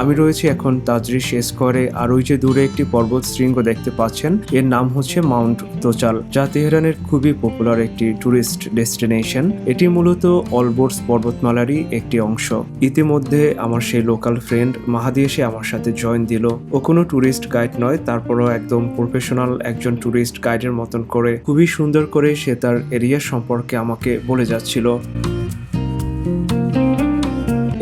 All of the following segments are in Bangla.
আমি রয়েছি এখন তাজরি শেষ করে, আর ওই যে দূরে একটি পর্বত শৃঙ্গ দেখতে পাচ্ছেন, এর নাম হচ্ছে মাউন্ট তোচাল, যা তেহরানের খুবই পপুলার একটি ট্যুরিস্ট ডেস্টিনেশন এটি মূলত অলবোর্স পর্বতমালারই একটি অংশ। ইতিমধ্যে আমার সেই লোকাল ফ্রেন্ড মাহাদি এসে আমার সাথে জয়েন দিল। ও কোনো ট্যুরিস্ট গাইড নয়, তারপরও একদম প্রফেশনাল একজন ট্যুরিস্ট গাইডের মতন করে খুবই সুন্দর করে সে তার এরিয়া সম্পর্কে আমাকে বলে যাচ্ছিল।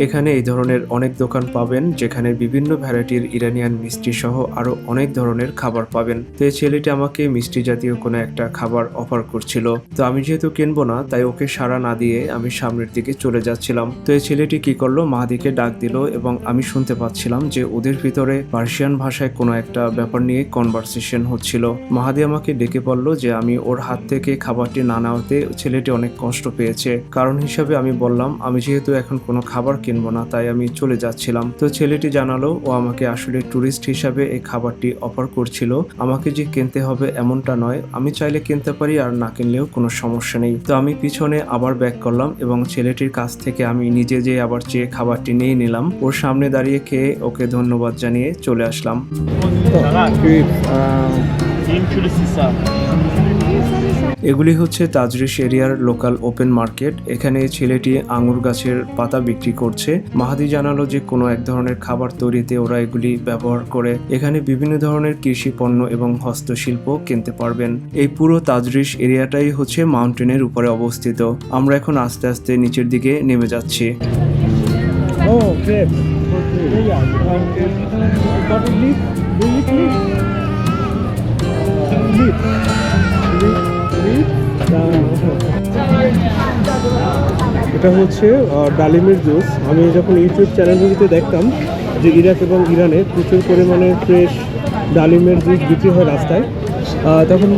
এখানে এই ধরনের অনেক দোকান পাবেন, যেখানে বিভিন্ন ভ্যারাইটির ইরানিয়ান মিষ্টি সহ আরও অনেক ধরনের খাবার পাবেন। তো এই ছেলেটি আমাকে মিষ্টি জাতীয় কোনো একটা খাবার অফার করছিল। তো আমি যেহেতু কিনবো না, তাই ওকে সাড়া না দিয়ে আমি সামনের দিকে চলে যাচ্ছিলাম। তো এই ছেলেটি কি করল, মাহাদিকে ডাক দিল এবং আমি শুনতে পাচ্ছিলাম যে ওদের ভিতরে পার্সিয়ান ভাষায় কোনো একটা ব্যাপার নিয়ে কনভারসেশন হচ্ছিল। মাহাদি আমাকে ডেকে বলল যে আমি ওর হাত থেকে খাবারটি না নেওয়াতে ছেলেটি অনেক কষ্ট পেয়েছে। কারণ হিসাবে আমি বললাম, আমি যেহেতু এখন কোনো খাবার কিনবো না তাই আমি চলে যাচ্ছিলাম। তো ছেলেটি জানালো ও আমাকে আসলে ট্যুরিস্ট হিসাবে এই খাবারটি অফার করছিল। আমাকে যে কিনতে হবে এমনটা নয়। আমি চাইলে কিনতে পারি আর না কিনলেও কোনো সমস্যা নেই। তো আমি পিছনে আবার ব্যাক করলাম এবং ছেলেটির কাছ থেকে আমি নিজে যে আবার চেয়ে খাবারটি নিয়ে নিলাম। ওর সামনে দাঁড়িয়ে খেয়ে ওকে ধন্যবাদ জানিয়ে চলে আসলাম। এগুলি হচ্ছে তাজরিশ এরিয়ার লোকাল ওপেন মার্কেট। এখানে ছেলেটি আঙুর গাছের পাতা বিক্রি করছে। মাহাদি জানালো যে কোনো এক ধরনের খাবার তৈরিতে ওরা এগুলি ব্যবহার করে এখানে বিভিন্ন ধরনের কৃষি পণ্য এবং হস্তশিল্প কিনতে পারবেন। এই পুরো তাজরিশ এরিয়াটাই হচ্ছে মাউন্টেনের উপরে অবস্থিত। আমরা এখন আস্তে আস্তে নিচের দিকে নেমে যাচ্ছি। Oh, এটা হচ্ছে ডালিমের জুস। আমি যখন ইউটিউব চ্যানেলগুলিতে দেখতাম যে ইরাক এবং ইরানে প্রচুর পরিমাণে ফ্রেশ ডালিমের জুস বিক্রি হয় রাস্তায় তখন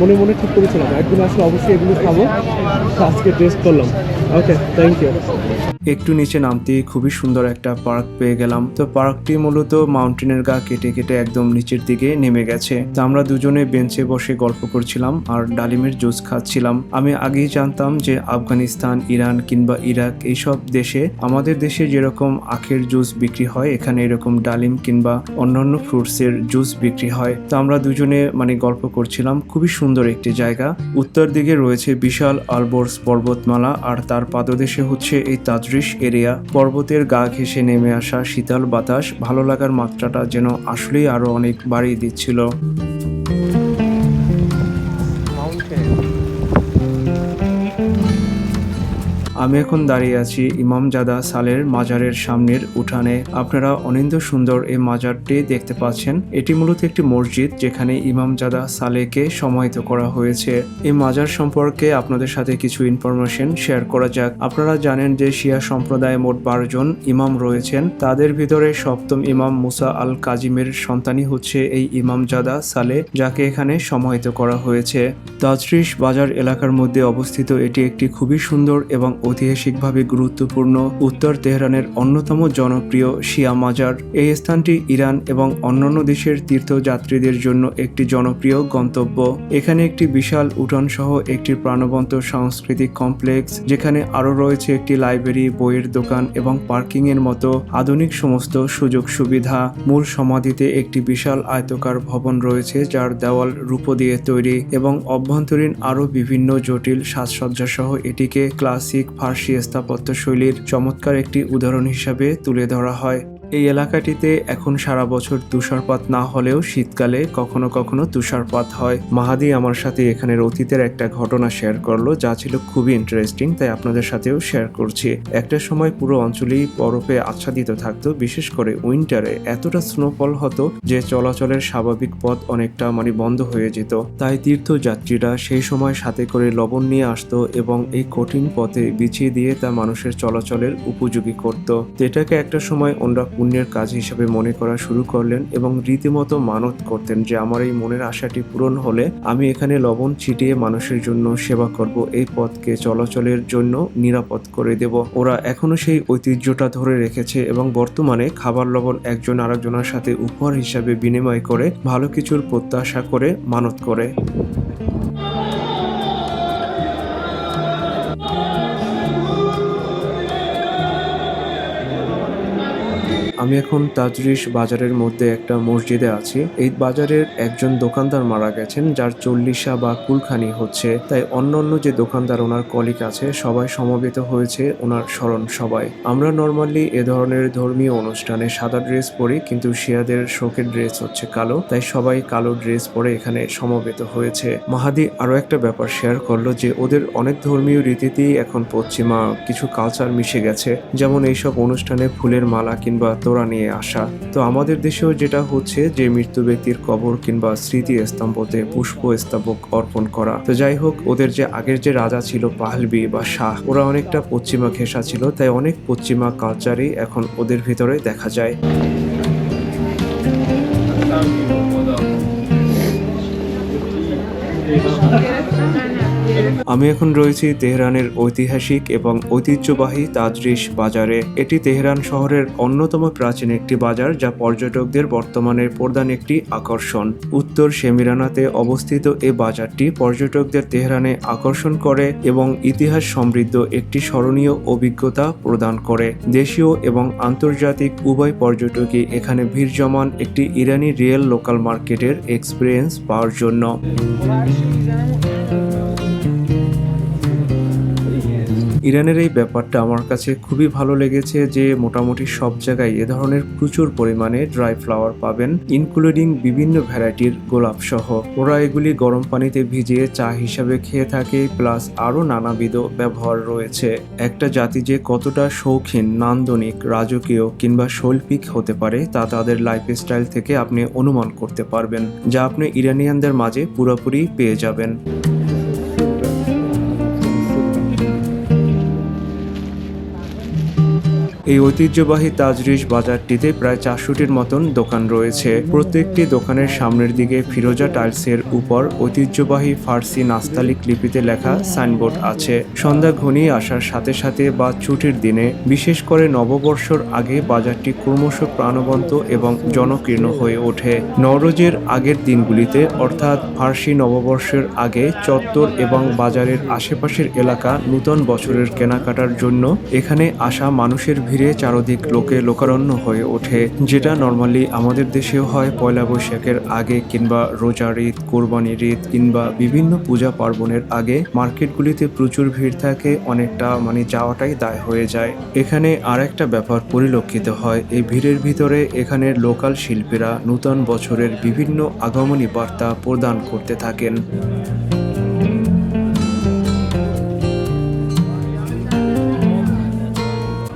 মনে মনে ঠিক করেছিলাম। একদিন আসলে অবশ্যই এগুলো খাব। আজকে টেস্ট করলাম। ওকে থ্যাংক ইউ একটু নিচে নামতেই খুবই সুন্দর একটা পার্ক পেয়ে গেলাম। তো পার্কটি মূলত মাউন্টেনের গা কেটে কেটে একদম নিচের দিকে নেমে গেছে। তো আমরা দুজনে বেঞ্চে বসে গল্প করছিলাম আর ডালিমের জুস খাচ্ছিলাম। আমি আগেই জানতাম যে আফগানিস্তান, ইরান কিংবা ইরাক এইসব দেশে আমাদের দেশে যেরকম আখের জুস বিক্রি হয়, এখানে এরকম ডালিম কিংবা অন্যান্য ফ্রুটসের জুস বিক্রি হয়। তো আমরা দুজনে মানে গল্প করছিলাম। খুবই সুন্দর একটি জায়গা। উত্তর দিকে রয়েছে বিশাল আলবোর্স পর্বতমালা আর তার পাদদেশে হচ্ছে এই তাজরিশ এরিয়া। পর্বতের গা ঘেঁষে নেমে আসা শীতল বাতাস ভালো লাগার মাত্রাটা যেন আসলেই আরও অনেক বাড়িয়ে দিচ্ছিল। আমি এখন দাঁড়িয়ে আছি ইমামজাদা সালের মাজারের সামনের উঠানে। আপনারা অনিন্দ সুন্দর এই মাজারটি দেখতে পাচ্ছেন। এটি মূলত একটি মসজিদ যেখানে ইমামজাদা সালেকে সমাহিত করা হয়েছে। এই মাজার সম্পর্কে আপনাদের সাথে কিছু ইনফরমেশন শেয়ার করা যাক। আপনারা জানেন যে শিয়া সম্প্রদায়ে মোট বারো জন ইমাম রয়েছেন। তাদের ভিতরে সপ্তম ইমাম মুসা আল কাজিমের সন্তানই হচ্ছে এই ইমামজাদা সালে, যাকে এখানে সমাহিত করা হয়েছে। তাজরিশ বাজার এলাকার মধ্যে অবস্থিত এটি একটি খুবই সুন্দর এবং ঐতিহাসিকভাবে গুরুত্বপূর্ণ উত্তর তেহরানের অন্যতম জনপ্রিয় শিয়া মাজার। এই স্থানটি ইরান এবং অন্যান্য দেশের তীর্থযাত্রীদের জন্য একটি জনপ্রিয় গন্তব্য। এখানে একটি বিশাল উঠান সহ একটি প্রাণবন্ত সাংস্কৃতিক কমপ্লেক্স, যেখানে আরও রয়েছে একটি লাইব্রেরি, বইয়ের দোকান এবং পার্কিং এর মতো আধুনিক সমস্ত সুযোগ সুবিধা। মূল সমাধিতে একটি বিশাল আয়তকার ভবন রয়েছে, যার দেওয়াল রূপ দিয়ে তৈরি এবং অভ্যন্তরীণ আরও বিভিন্ন জটিল সাজসজ্জা সহ এটিকে ক্লাসিক ফার্সি স্থাপত্য শৈলীর চমৎকার একটি উদাহরণ হিসাবে তুলে ধরা হয়। এই এলাকাটিতে এখন সারা বছর তুষারপাত না হলেও শীতকালে কখনো কখনো তুষারপাত হয়। মাহাদি আমার সাথে এখানের অতীতের একটা ঘটনা শেয়ার করল, যা ছিল খুবই ইন্টারেস্টিং তাই আপনাদের সাথেও শেয়ার করছি। একটা সময় পুরো অঞ্চলেই বরফে আচ্ছাদিত থাকতো, বিশেষ করে উইন্টারে এতটা স্নোফল হতো যে চলাচলের স্বাভাবিক পথ অনেকটা মানে বন্ধ হয়ে যেত। তাই তীর্থযাত্রীরা সেই সময় সাথে করে লবণ নিয়ে আসতো এবং এই কঠিন পথে বিছিয়ে দিয়ে তা মানুষের চলাচলের উপযোগী করত। এটাকে একটা সময় ওনরা পুণ্যের কাজ হিসেবে মনে করা শুরু করলেন এবং রীতিমতো মানত করতেন যে আমার এই মনের আশাটি পূরণ হলে আমি এখানে লবণ ছিটিয়ে মানুষের জন্য সেবা করব, এই পথকে চলাচলের জন্য নিরাপদ করে দেব। ওরা এখনও সেই ঐতিহ্যটা ধরে রেখেছে এবং বর্তমানে খাবার লবণ একজন আরেকজনের সাথে উপহার হিসাবে বিনিময় করে ভালো কিছুর প্রত্যাশা করে মানত করে। আমি এখন তাজরিশ বাজারের মধ্যে একটা মসজিদে আছি। এই বাজারের একজন দোকানদার মারা গেছেন, যার চল্লিশা বা কুলখানি হচ্ছে। তাই অন্যান্য যে দোকানদার, ওনার কলিক আছে, সবাই সমবেত হয়েছে ওনার স্মরণ সবাই আমরা নর্মালি এ ধরনের ধর্মীয় অনুষ্ঠানে সাদা ড্রেস পরি, কিন্তু শিয়াদের শোকের ড্রেস হচ্ছে কালো। তাই সবাই কালো ড্রেস পরে এখানে সমবেত হয়েছে। মাহাদি আরও একটা ব্যাপার শেয়ার করল যে, ওদের অনেক ধর্মীয় রীতিতেই এখন পশ্চিমা কিছু কালচার মিশে গেছে। যেমন এইসব অনুষ্ঠানে ফুলের মালা কিংবা তোড়া নিয়ে আসা। তো আমাদের দেশেও যেটা হচ্ছে যে মৃত্যু ব্যক্তির কবর কিংবা স্মৃতি স্তম্ভতে পুষ্প স্তবক অর্পণ করা। তো যাই হোক, ওদের যে আগের যে রাজা ছিল পাহলবি বা শাহ, ওরা অনেকটা পশ্চিমা ঘেঁষা ছিল, তাই অনেক পশ্চিমা কালচারই এখন ওদের ভিতরে দেখা যায়। আমি এখন রয়েছি তেহরানের ঐতিহাসিক এবং ঐতিহ্যবাহী তাজরিশ বাজারে। এটি তেহরান শহরের অন্যতম প্রাচীন একটি বাজার যা পর্যটকদের বর্তমানের প্রধান একটি আকর্ষণ। উত্তর সেমিরানাতে অবস্থিত এই বাজারটি পর্যটকদের তেহরানে আকর্ষণ করে এবং ইতিহাস সমৃদ্ধ একটি স্মরণীয় অভিজ্ঞতা প্রদান করে। দেশীয় এবং আন্তর্জাতিক উভয় পর্যটকই এখানে ভিড় জমান একটি ইরানি রিয়েল লোকাল মার্কেটের এক্সপিরিয়েন্স পাওয়ার জন্য। ইরানের এই ব্যাপারটা আমার কাছে খুবই ভালো লেগেছে যে মোটামুটি সব জায়গায় এ ধরনের প্রচুর পরিমাণে ড্রাই ফ্লাওয়ার পাবেন, ইনক্লুডিং বিভিন্ন ভ্যারাইটির গোলাপ সহ। ওরা এগুলি গরম পানিতে ভিজিয়ে চা হিসাবে খেয়ে থাকে, প্লাস আরও নানাবিধ ব্যবহার রয়েছে। একটা জাতি যে কতটা শৌখিন, নান্দনিক, রাজকীয় কিংবা শৈল্পিক হতে পারে তা তাদের লাইফস্টাইল থেকে আপনি অনুমান করতে পারবেন, যা আপনি ইরানিয়ানদের মাঝে পুরোপুরি পেয়ে যাবেন। এই ঐতিহ্যবাহী তাজরিশ বাজারটিতে প্রায় চারশোটির মতন দোকান রয়েছে। প্রত্যেকটি দোকানের সামনের দিকে ফিরোজা টাইলসের উপর ঐতিহ্যবাহী ফার্সি নাস্তালিক লিপিতে লেখা সাইনবোর্ড আছে। সন্ধ্যা ঘনিয়ে আসার সাথে সাথে বা ছুটির দিনে, বিশেষ করে নববর্ষর আগে বাজারটি ক্রমশ প্রাণবন্ত এবং জনকীর্ণ হয়ে ওঠে। নওরোজের আগের দিনগুলিতে, অর্থাৎ ফার্সি নববর্ষের আগে চত্বর এবং বাজারের আশেপাশের এলাকা নূতন বছরের কেনাকাটার জন্য এখানে আসা মানুষের ভিড়ে চারদিক লোকে লোকারণ্য হয়ে ওঠে, যেটা নর্মালি আমাদের দেশেও হয় পয়লা বৈশাখের আগে কিংবা রোজার ঈদ, কোরবানির ঈদ কিংবা বিভিন্ন পূজা পার্বণের আগে মার্কেটগুলিতে প্রচুর ভিড় থাকে, অনেকটা মানে যাওয়াটাই দায় হয়ে যায়। এখানে আর একটা ব্যাপার পরিলক্ষিত হয়, এই ভিড়ের ভিতরে এখানের লোকাল শিল্পীরা নূতন বছরের বিভিন্ন আগমনী বার্তা প্রদান করতে থাকেন।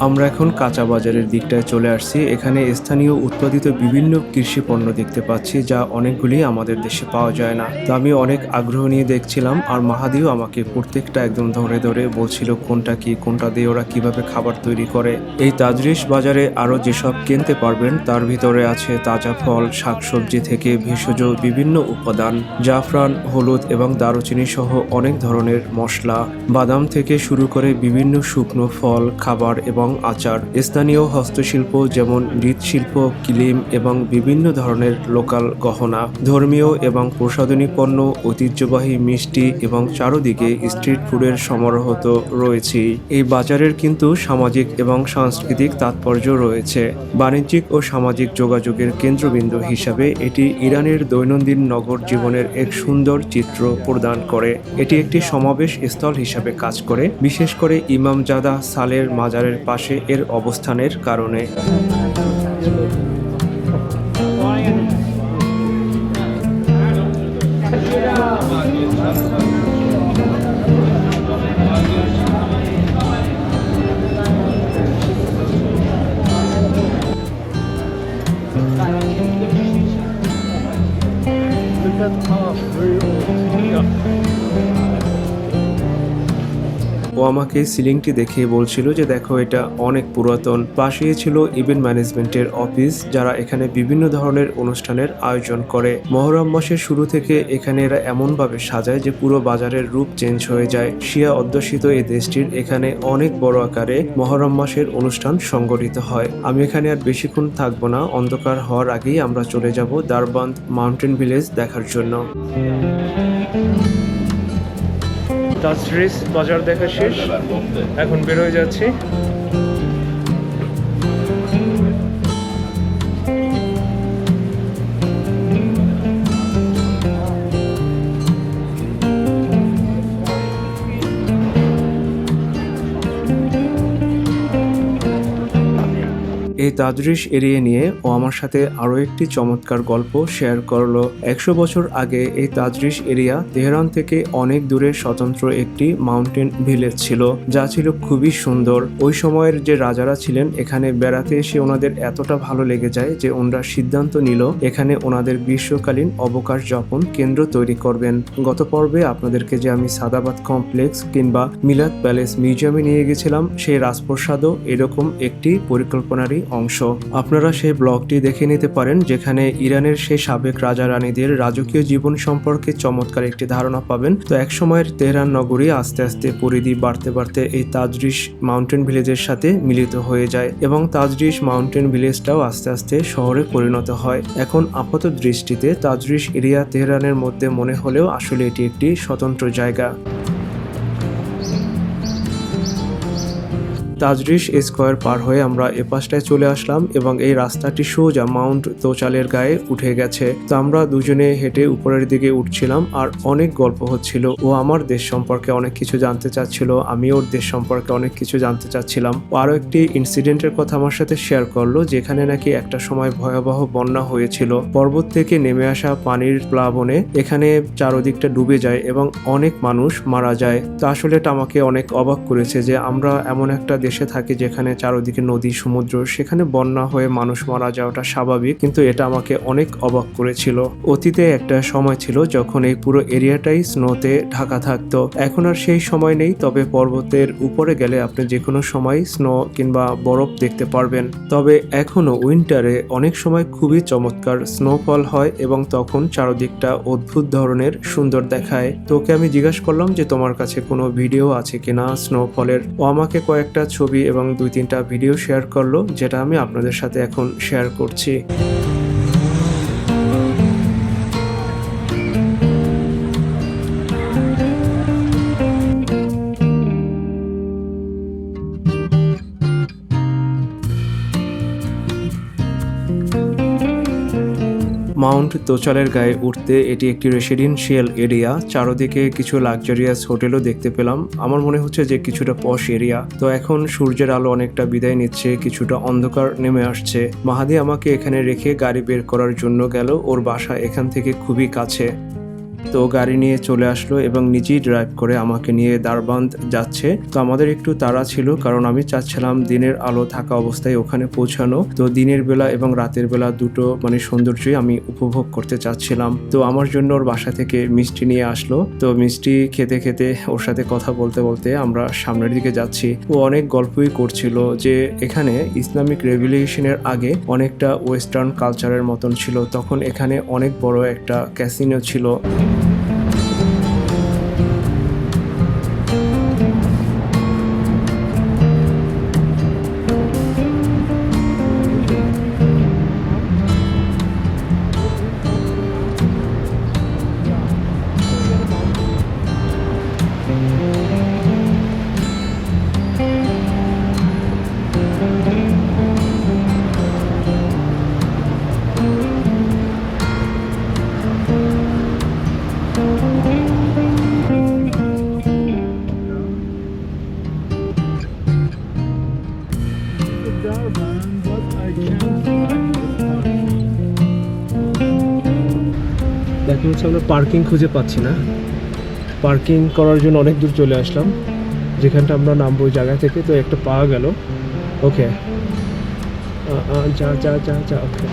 আমরা এখন কাঁচা বাজারের দিকটায় চলে আসছি। এখানে স্থানীয় উৎপাদিত বিভিন্ন কৃষি পণ্য দেখতে পাচ্ছি, যা অনেকগুলি আমাদের দেশে পাওয়া যায় না। তো আমি অনেক আগ্রহ নিয়ে দেখছিলাম, আর মাহাদিও আমাকে প্রত্যেকটা একদম ধরে ধরে বলছিল কোনটা কি, কোনটা দিয়ে ওরা কীভাবে খাবার তৈরি করে। এই তাজরিশ বাজারে আরও যেসব কিনতে পারবেন, তার ভিতরে আছে তাজা ফল, শাকসবজি থেকে ভেষজ, বিভিন্ন উপাদান, জাফরান, হলুদ এবং দারুচিনি সহ অনেক ধরনের মশলা। বাদাম থেকে শুরু করে বিভিন্ন শুকনো ফল, খাবার এবং আচার, স্থানীয় হস্তশিল্প যেমন মৃৎশিল্প, কিলিম এবং বিভিন্ন ধরনের লোকাল গহনা, ধর্মীয় এবং প্রসাধনী পণ্য, ঐতিহ্যবাহী মিষ্টি এবং চারদিকে স্ট্রিট ফুডের সমারোহ তো রয়েছেই এই বাজারের কিন্তু সামাজিক এবং সাংস্কৃতিক তাৎপর্য রয়েছে। বাণিজ্যিক ও সামাজিক যোগাযোগের কেন্দ্রবিন্দু হিসাবে এটি ইরানের দৈনন্দিন নগর জীবনের এক সুন্দর চিত্র প্রদান করে। এটি একটি সমাবেশ স্থল হিসাবে কাজ করে। বিশেষ করে ইমামজাদা সালের মাজারের পাশে এর অবস্থানের কারণে। আমাকে সিলিংটি দেখে বলছিল যে দেখো এটা অনেক পুরাতন। পাশেই ছিল ইভেন্ট ম্যানেজমেন্টের অফিস, যারা এখানে বিভিন্ন ধরনের অনুষ্ঠানের আয়োজন করে। মহরম মাসের শুরু থেকে এখানে এরা এমনভাবে সাজায় যে পুরো বাজারের রূপ চেঞ্জ হয়ে যায়। শিয়া অধ্যুষিত এই দেশটির এখানে অনেক বড় আকারে মহরম মাসের অনুষ্ঠান সংগঠিত হয়। আমি এখানে আর বেশিক্ষণ থাকব না, অন্ধকার হওয়ার আগেই আমরা চলে যাব দারবান্দ মাউন্টেন ভিলেজ দেখার জন্য। তাজরিস বাজার দেখা শেষ। এখন বেরোয় যাচ্ছি। এই তাদরিশ এরিয়ে নিয়ে ও আমার সাথে আরও একটি চমৎকার গল্প শেয়ার করল। একশো বছর আগে এই তাদরিশ এরিয়া তেহরান থেকে অনেক দূরে স্বতন্ত্র একটি মাউন্টেন ভিলেজ ছিল, যা ছিল খুবই সুন্দর। ওই সময়ের যে রাজারা ছিলেন, এখানে বেড়াতে এসে ওনাদের এতটা ভালো লেগে যায় যে ওনারা সিদ্ধান্ত নিল, এখানে ওনাদের গ্রীষ্মকালীন অবকাশ যাপন কেন্দ্র তৈরি করবেন। গত পর্বে আপনাদেরকে যে আমি সাদাবাদ কমপ্লেক্স কিংবা মিলাদ প্যালেস মিউজিয়ামে নিয়ে গেছিলাম, সেই রাজপ্রসাদও এরকম একটি পরিকল্পনারই অংশ। আপনারা সেই ব্লগটি দেখে নিতে পারেন, যেখানে ইরানের সেই সাবেক রাজা রানীদের রাজকীয় জীবন সম্পর্কে চমৎকার একটি ধারণা পাবেন। তো এক সময়ের তেহরান নগরী আস্তে আস্তে পরিধি বাড়তে বাড়তে এই তাজরিশ মাউন্টেন ভিলেজের সাথে মিলিত হয়ে যায় এবং তাজরিশ মাউন্টেন ভিলেজটাও আস্তে আস্তে শহরে পরিণত হয়। এখন আপাত দৃষ্টিতে তাজরিশ এরিয়া তেহরানের মধ্যে মনে হলেও আসলে এটি একটি স্বতন্ত্র জায়গা। তাজরিশ স্কোয়ার পার হয়ে আমরা এ পাশটায় চলে আসলাম এবং এই রাস্তাটি সোজা মাউন্ট তোচালের গায়ে উঠে গেছে। তো আমরা দুজনে হেঁটে উপরের দিকে উঠছিলাম আর অনেক গল্প হচ্ছিল ও আমার দেশ সম্পর্কে অনেক কিছু জানতে চাচ্ছিল, আমি ওর দেশ সম্পর্কে অনেক কিছু জানতে চাচ্ছিলাম। আরও একটি ইনসিডেন্টের কথা আমার সাথে শেয়ার করল, যেখানে নাকি একটা সময় ভয়াবহ বন্যা হয়েছিল। পর্বত থেকে নেমে আসা পানির প্লাবনে এখানে চারদিকটা ডুবে যায় এবং অনেক মানুষ মারা যায়। তো আসলে এটা আমাকে অনেক অবাক করেছে যে আমরা এমন একটা দেশে থাকি যেখানে চারদিকে নদী, সমুদ্র, সেখানে বন্যা হয়ে মানুষ মারা যাওয়াটা স্বাভাবিক, কিন্তু এটা আমাকে অনেক অবাক করেছিল। অতীতে একটা সময় ছিল যখন এই পুরো এরিয়াটাই স্নোতে ঢাকা থাকতো। এখন আর সেই সময় নেই, তবে পর্বতের উপরে গেলে আপনি যে কোনো সময় স্নো কিংবা বরফ দেখতে পারবেন। তবে এখনও উইন্টারে অনেক সময় খুবই চমৎকার স্নোফল হয় এবং তখন চারদিকটা অদ্ভুত ধরনের সুন্দর দেখায়। তোকে আমি জিজ্ঞাসা করলাম যে তোমার কাছে কোনো ভিডিও আছে কিনা স্নোফলের? ও আমাকে কয়েকটা ছবি এবং দুই তিনটা ভিডিও শেয়ার করল যেটা আমি আপনাদের সাথে এখন শেয়ার করছি। মাউন্ট তোচালের গায়ে উঠতে এটি একটি রেসিডেন্সিয়াল এরিয়া। চারোদিকে কিছু লাক্সারিয়াস হোটেলও দেখতে পেলাম। আমার মনে হচ্ছে যে কিছুটা পশ এরিয়া। তো এখন সূর্যের আলো অনেকটা বিদায় নিচ্ছে, কিছুটা অন্ধকার নেমে আসছে। মাহাদি আমাকে এখানে রেখে গাড়ি বের করার জন্য গেল। ওর বাসা এখান থেকে খুবই কাছে। তো গাড়ি নিয়ে চলে আসলো এবং নিজেই ড্রাইভ করে আমাকে নিয়ে দারবান্দ যাচ্ছে। তো আমাদের একটু তাড়া ছিল কারণ আমি চাচ্ছিলাম দিনের আলো থাকা অবস্থায় ওখানে পৌঁছানো। তো দিনের বেলা এবং রাতের বেলা দুটো মানে সৌন্দর্যই আমি উপভোগ করতে চাচ্ছিলাম। তো আমার জন্য ওর বাসা থেকে মিষ্টি নিয়ে আসলো। তো মিষ্টি খেতে খেতে ওর সাথে কথা বলতে বলতে আমরা সামনের দিকে যাচ্ছি। ও অনেক গল্পই করছিল যে এখানে ইসলামিক রেভলিউশনের আগে অনেকটা ওয়েস্টার্ন কালচারের মতন ছিল। তখন এখানে অনেক বড় একটা ক্যাসিনো ছিল। দেখা হচ্ছে আমরা পার্কিং খুঁজে পাচ্ছি না। পার্কিং করার জন্য অনেক দূর চলে আসলাম। যেখানটা আমরা নামবো ওই জায়গা থেকে, তো একটা পাওয়া গেল। ওকে যা যা যা যা ওকে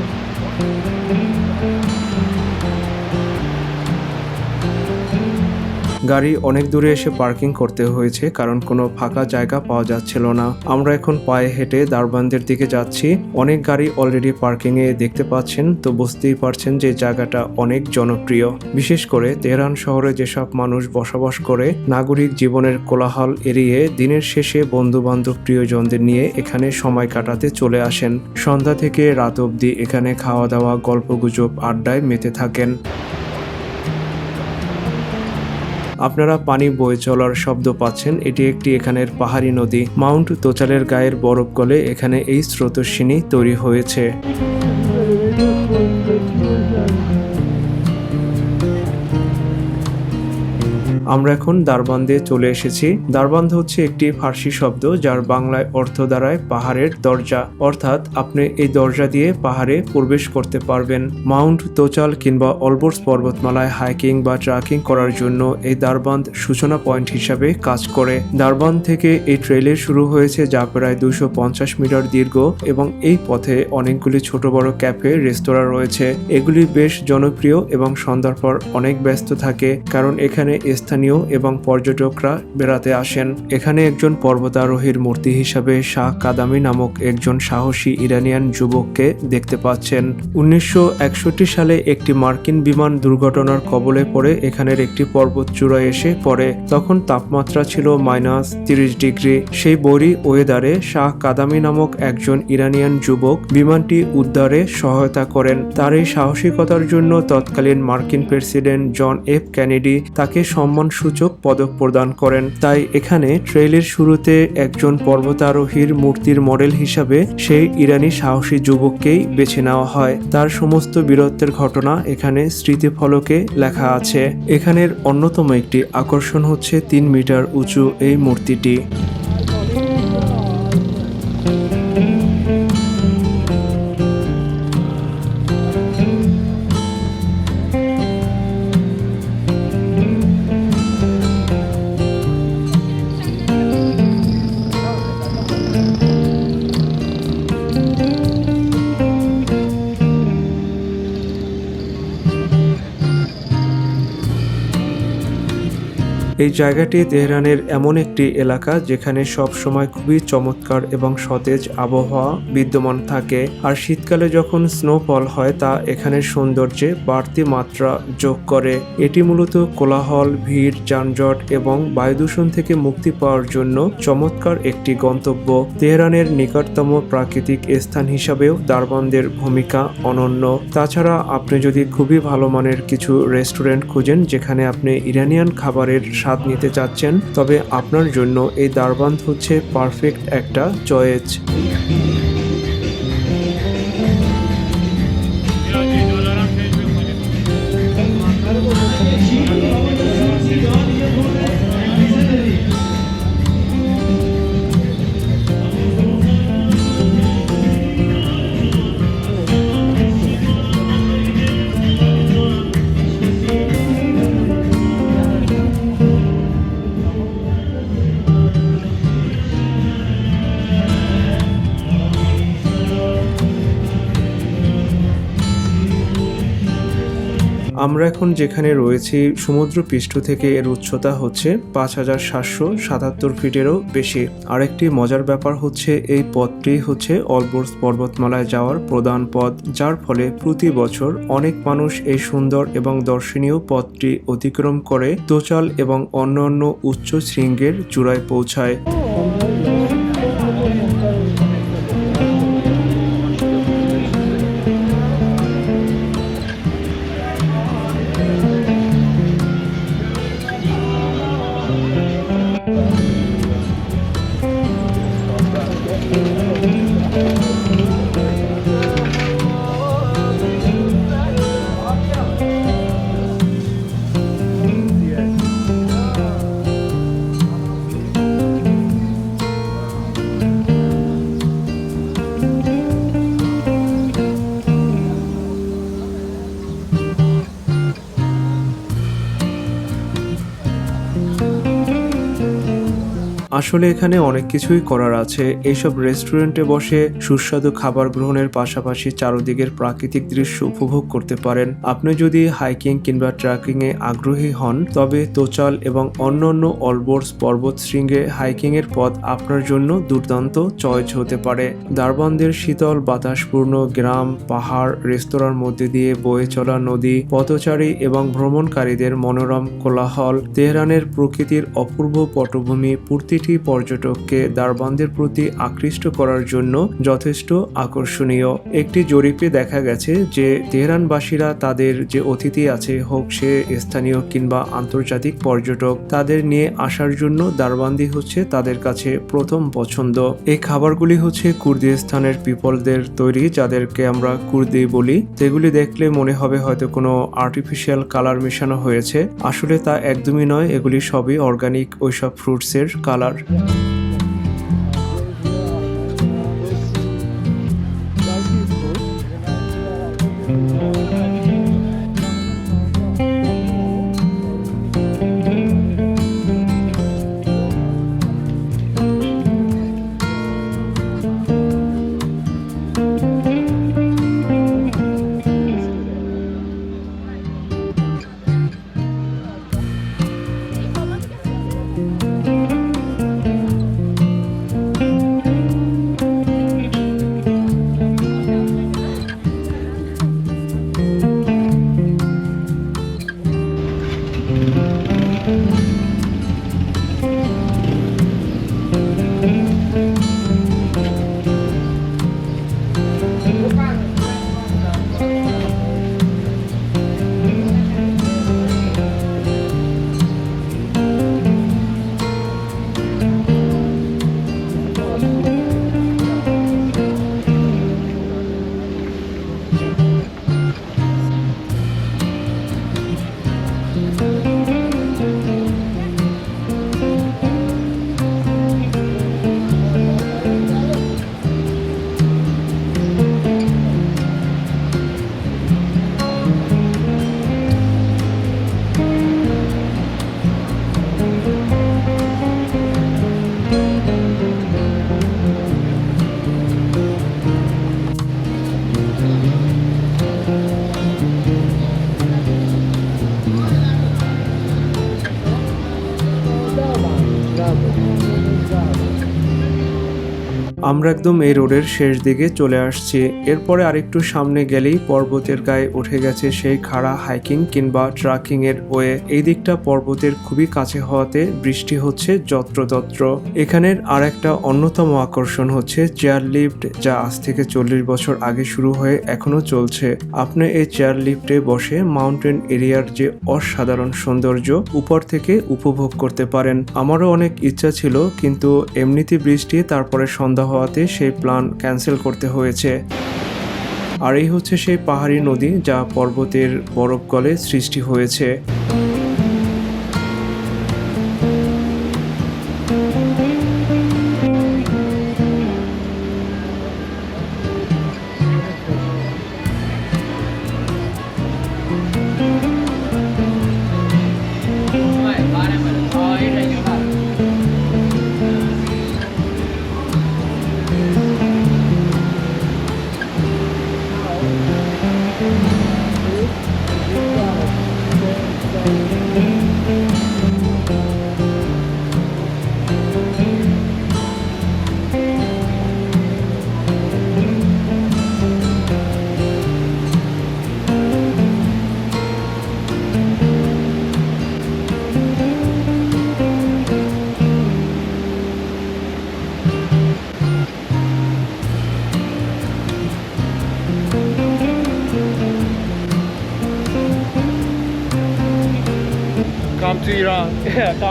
গাড়ি অনেক দূরে এসে পার্কিং করতে হয়েছে, কারণ কোনো ফাঁকা জায়গা পাওয়া যাচ্ছিল না। আমরা এখন পায়ে হেঁটে দারবান্দের দিকে যাচ্ছি। অনেক গাড়ি অলরেডি পার্কিং এ দেখতে পাচ্ছেন, তো বুঝতেই পারছেন যে জায়গাটা অনেক জনপ্রিয়। বিশেষ করে তেহরান শহরে যেসব মানুষ বসবাস করে, নাগরিক জীবনের কোলাহল এড়িয়ে দিনের শেষে বন্ধু বান্ধব প্রিয়জনদের নিয়ে এখানে সময় কাটাতে চলে আসেন। সন্ধ্যা থেকে রাত অবধি এখানে খাওয়া দাওয়া গল্পগুজব, আড্ডায় মেতে থাকেন। আপনারা পানি বয়ে চলার শব্দ পাচ্ছেন। এটি একটি এখানের পাহাড়ি নদী। মাউন্ট তোচালের গায়ের বরফ গলে এখানে এই স্রোতস্বিনী তৈরি হয়েছে। আমরা এখন দারবান্দে চলে এসেছি। দারবান্দ হচ্ছে একটি ফার্সি শব্দ যার বাংলায় অর্থ দাঁড়ায় পাহাড়ের দরজা। অর্থাৎ আপনি এই দরজা দিয়ে পাহাড়ে প্রবেশ করতে পারবেন। মাউন্ট তোচাল কিংবা অলবোর্স পর্বতমালায় হাইকিং বা ট্রাকিং করার জন্য এই দারবান্ধ সূচনা পয়েন্ট হিসাবে কাজ করে। দারবান্ধ থেকে এই ট্রেলের শুরু হয়েছে যা প্রায় দুশো মিটার দীর্ঘ এবং এই পথে অনেকগুলি ছোট বড় ক্যাফে, রেস্তোরাঁ রয়েছে। এগুলি বেশ জনপ্রিয় এবং সন্ধ্যার পর অনেক ব্যস্ত থাকে, কারণ এখানে স্থানীয় এবং পর্যটকরা বেড়াতে আসেন। এখানে একজন পর্বতারোহীর মূর্তি হিসাবে শাহ কাদামি নামক একজন সাহসী ইরানিয়ান যুবককে দেখতে পাচ্ছেন। উনিশশো একষট্টি সালে একটি মার্কিন বিমান দুর্ঘটনার কবলে পড়ে এখানের একটি পর্বত চূড়ায় এসে পড়ে। তখন তাপমাত্রা ছিল মাইনাস তিরিশ ডিগ্রি। সেই বরি ওয়েদারে শাহ কাদামি নামক একজন ইরানিয়ান যুবক বিমানটি উদ্ধারে সহায়তা করেন। তার এই সাহসিকতার জন্য তৎকালীন মার্কিন প্রেসিডেন্ট জন এফ কেনেডি তাকে সম্মানসূচক পদক প্রদান করেন। তাই এখানে ট্রেইলের শুরুতে একজন পর্বতারোহীর মূর্তির মডেল হিসাবে সেই ইরানি সাহসী যুবককেই বেছে নেওয়া হয়। তার সমস্ত বীরত্বের ঘটনা এখানে স্মৃতিফলকে লেখা আছে। এখানের অন্যতম একটি আকর্ষণ হচ্ছে তিন মিটার উঁচু এই মূর্তিটি। এই জায়গাটি তেহরানের এমন একটি এলাকা যেখানে সব সময় খুবই চমৎকার এবং সতেজ আবহাওয়া বিদ্যমান থাকে। আর শীতকালে যখন স্নোফল হয়, তা এখানে সৌন্দর্যে বাড়তি মাত্রা যোগ করে। এটি মূলত কোলাহল, ভিড়, যানজট এবং বায়ুদূষণ থেকে মুক্তি পাওয়ার জন্য চমৎকার একটি গন্তব্য। তেহরানের নিকটতম প্রাকৃতিক স্থান হিসাবেও দারবানদের ভূমিকা অনন্য। তাছাড়া আপনি যদি খুবই ভালো মানের কিছু রেস্টুরেন্ট খুঁজেন, যেখানে আপনি ইরানিয়ান খাবারের নিতে চাচ্ছেন তবে আপনার জন্য এই দারবান্ধ হচ্ছে পারফেক্ট একটা চয়েস আমরা এখন যেখানে রয়েছি সমুদ্র পৃষ্ঠ থেকে এর উচ্চতা হচ্ছে পাঁচ হাজার সাতশো সাতাত্তর ফিটেরও বেশি। আরেকটি মজার ব্যাপার হচ্ছে, এই পথটি হচ্ছে অলবোর্স পর্বতমালায় যাওয়ার প্রধান পথ, যার ফলে প্রতি বছর অনেক মানুষ এই সুন্দর এবং দর্শনীয় পথটি অতিক্রম করে, তোচাল এবং অন্যান্য উচ্চ শৃঙ্গের চূড়ায় পৌঁছায়। আসলে এখানে অনেক কিছুই করার আছে। এইসব রেস্টুরেন্টে বসে সুস্বাদু খাবার গ্রহণের পাশাপাশি চারদিকের প্রাকৃতিক দৃশ্য উপভোগ করতে পারেন। আপনি যদি হাইকিং কিংবা ট্রেকিং এ আগ্রহী হন, তবে তোচাল এবং অন্যান্য অলবোর্স পর্বত শৃঙ্গে হাইকিং এর পথ আপনার জন্য দুর্দান্ত চয়েস হতে পারে। দারবান্দের শীতল, বাতাসপূর্ণ গ্রাম, পাহাড়, রেস্তোরাঁর মধ্যে দিয়ে বয়ে চলা নদী, পথচারী এবং ভ্রমণকারীদের মনোরম কোলাহল, তেহরানের প্রকৃতির অপূর্ব পটভূমি, পূর্তি প্রতিটি পর্যটককে দারবান্দের প্রতি আকৃষ্ট করার জন্য যথেষ্ট আকর্ষণীয়। একটি জরিপে দেখা গেছে যে, তেহরানবাসীরা তাদের যে অতিথি আছে, হোক সে স্থানীয় কিংবা আন্তর্জাতিক পর্যটক, তাদের নিয়ে আসার জন্য দারবান্দি হচ্ছে তাদের কাছে প্রথম পছন্দ। এই খাবারগুলি হচ্ছে কুর্দিস্তানের পিপলদের তৈরি, যাদেরকে আমরা কুর্দি বলি। যেগুলি দেখলে মনে হবে হয়তো কোনো আর্টিফিশিয়াল কালার মেশানো হয়েছে। আসলে তা একদমই নয়, এগুলি সবই অর্গানিক ওইসব ফ্রুটসের কালার 都是 আমরা একদম এই রোডের শেষ দিকে চলে আসছি। এরপরে আরেকটু সামনে গেলেই পর্বতের গায়ে উঠে গেছে সেই খাড়া হাইকিং কিংবা ট্রাকিং এর ওয়ে। এই দিকটা পর্বতের খুবই কাছে হওয়াতে বৃষ্টি হচ্ছে যত্রতত্র। এখানের আর একটা অন্যতম আকর্ষণ হচ্ছে চেয়ার লিফট যা আজ থেকে চল্লিশ বছর আগে শুরু হয়ে এখনও চলছে। আপনি এই চেয়ার লিফটে বসে মাউন্টেন এরিয়ার যে অসাধারণ সৌন্দর্য, উপর থেকে উপভোগ করতে পারেন। আমারও অনেক ইচ্ছা ছিল, কিন্তু এমনিতে বৃষ্টি, তারপরে সন্ধ্যা হওয়াতে সেই প্ল্যান ক্যান্সেল করতে হয়েছে। আর এই হচ্ছে সেই পাহাড়ি নদী যা পর্বতের বরফ গলে সৃষ্টি হয়েছে।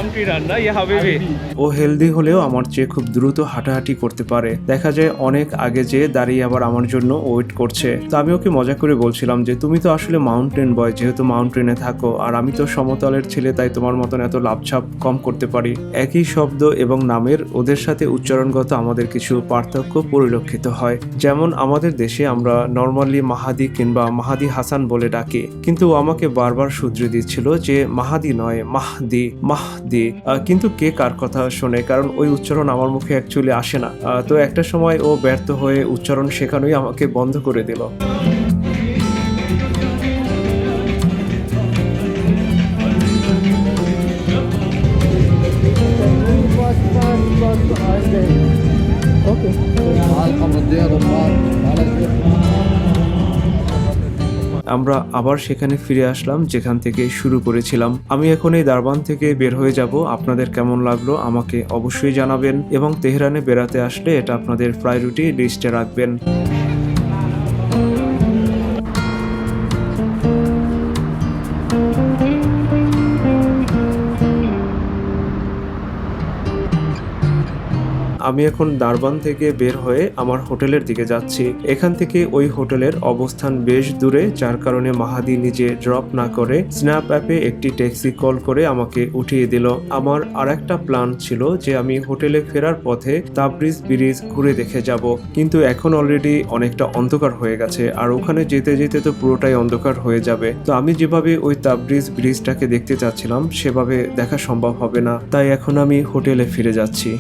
Iran, না? Yeah, হাবিবি। ও হেলদি হলেও আমার চেয়ে খুব দ্রুত হাঁটাহাঁটি করতে পারে। দেখা যায় অনেক আগে যেয়ে দাঁড়িয়ে আবার আমার জন্য ওয়েট করছে। তো আমি ওকে মজা করে বলছিলাম যে, তুমি তো আসলে মাউন্টেন বয়, যেহেতু মাউন্টেনে থাকো। আর আমি তো সমতলের ছেলে, তাই তোমার মতন এত লাভছাপ কম করতে পারি। একই শব্দ এবং নামের ওদের সাথে উচ্চারণগত আমাদের কিছু পার্থক্য পরিলক্ষিত হয়। যেমন, আমাদের দেশে আমরা নর্মালি মাহাদি কিংবা মাহাদি হাসান বলে ডাকি। কিন্তু আমাকে বারবার শুধরে দিচ্ছিল যে, মাহাদি নয়, মাহদি মাহদি। কিন্তু কে কার কথা শোনে, কারণ ওই উচ্চারণ আমার মুখে অ্যাকচুয়ালি আসে না। তো একটা সময় ও ব্যর্থ হয়ে উচ্চারণ শেখানোই আমাকে বন্ধ করে দিল। আমরা আবার সেখানে ফিরে আসলাম, যেখান থেকে শুরু করেছিলাম। আমি এখন এই দারবান থেকে বের হয়ে যাব। আপনাদের কেমন লাগল আমাকে অবশ্যই জানাবেন এবং তেহরানে বেড়াতে আসলে এটা আপনাদের প্রায়োরিটি লিস্টে রাখবেন। আমি এখন দারবান থেকে বের হয়ে আমার হোটেলের দিকে যাচ্ছি। এখান থেকে ওই হোটেলের অবস্থান বেশ দূরে, যার কারণে মাহাদি নিজে ড্রপ না করে স্ন্যাপ অ্যাপে একটি ট্যাক্সি কল করে আমাকে উঠিয়ে দিল। আমার আর একটা প্ল্যান ছিল যে আমি হোটেলে ফেরার পথে তাবরিজ ব্রিজ ঘুরে দেখে যাব। কিন্তু এখন অলরেডি অনেকটা অন্ধকার হয়ে গেছে, আর ওখানে যেতে যেতে তো পুরোটাই অন্ধকার হয়ে যাবে। তো আমি যেভাবে ওই তাবরিজ ব্রিজটাকে দেখতে চাচ্ছিলাম, সেভাবে দেখা সম্ভব হবে না। তাই এখন আমি হোটেলে ফিরে যাচ্ছি।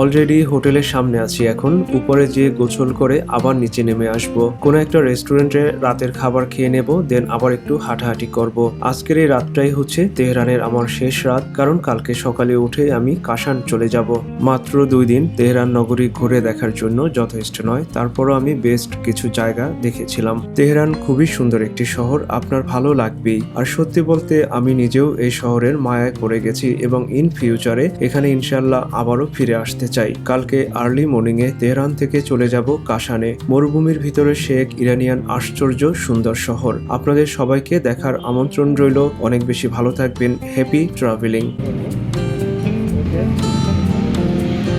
অলরেডি হোটেলের সামনে আছি এখন। উপরে যে গোছল করে আবার নিচে নেমে আসব। কোনো একটা রেস্টুরেন্টে রাতের খাবার খেয়ে নেব, দেন আবার একটু হাঁটাহাঁটি করব। আজকের এই রাতটাই হচ্ছে তেহরানের আমার শেষ রাত, কারণ কালকে সকালে উঠে আমি কাশান চলে যাব। মাত্র দুই দিন তেহরান নগরী ঘুরে দেখার জন্য যথেষ্ট নয়, তারপরও আমি বেস্ট কিছু জায়গা দেখেছিলাম। তেহরান খুবই সুন্দর একটি শহর, আপনার ভালো লাগবেই। আর সত্যি বলতে, আমি নিজেও এই শহরের মায়ায় পড়ে গেছি এবং ইন ফিউচারে এখানে ইনশাল্লাহ আবারও ফিরে আসতে চাই, কালকে আর্লি মর্নিংয়ে তেহরান থেকে চলে যাব কাশানে মরুভূমির ভিতরে শেখ ইরানিয়ান আশ্চর্য সুন্দর শহর। আপনাদের সবাইকে দেখার আমন্ত্রণ রইল। অনেক বেশি ভালো থাকবেন। Happy travelling